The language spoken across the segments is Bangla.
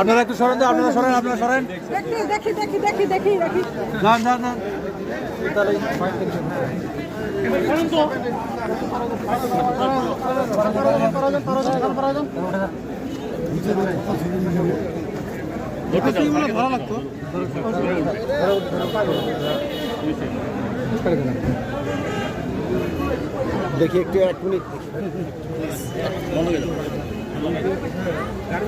আপনারা একটু সরেন তো, আপনারা সরেন আপনারা সরেন। দেখি দেখি দেখি দেখি দেখি। দেখি যান যান যান। ভালো লাগতো দেখি একটু এক মিনিট।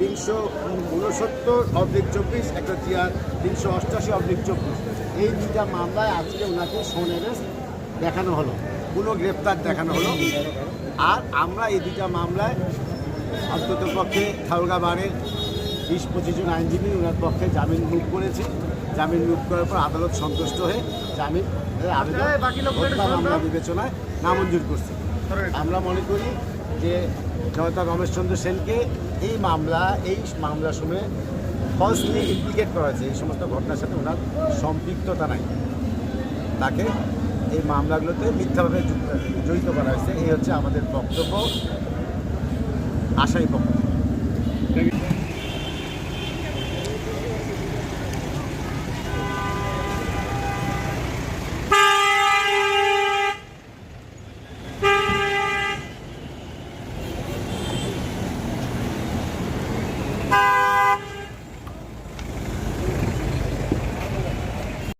তিনশো উনসত্তর অবলিক চব্বিশ একটা জিআর তিনশো অষ্টাশি অবলিক চব্বিশ। এই দুটা মামলায় আজকে ওনাকে সোনেরেস দেখানো হলো কোনো গ্রেপ্তার দেখানো হলো। আর আমরা এই দুইটা মামলায় অন্তত পক্ষে খালগা বারের বিশ পঁচিশ জন আইনজীবী ওনার পক্ষে জামিন মুখ করেছি। জামিন মুখ করার পর আদালত সন্তুষ্ট হয়ে জামিন আবেদন বিবেচনায় নামঞ্জুর করছে। আমরা মনে করি যে জনতা রমেশচন্দ্র সেনকে এই মামলা, এই মামলার সময় ফলসলি ইমপ্লিকেট করা হয়েছে। এই সমস্ত ঘটনার সাথে ওনার সম্পৃক্ততা নাই। তাকে এই মামলাগুলোতে মিথ্যাভাবে জড়িত করা হয়েছে। এই হচ্ছে আমাদের বক্তব্য। আশাই বক্তব্য।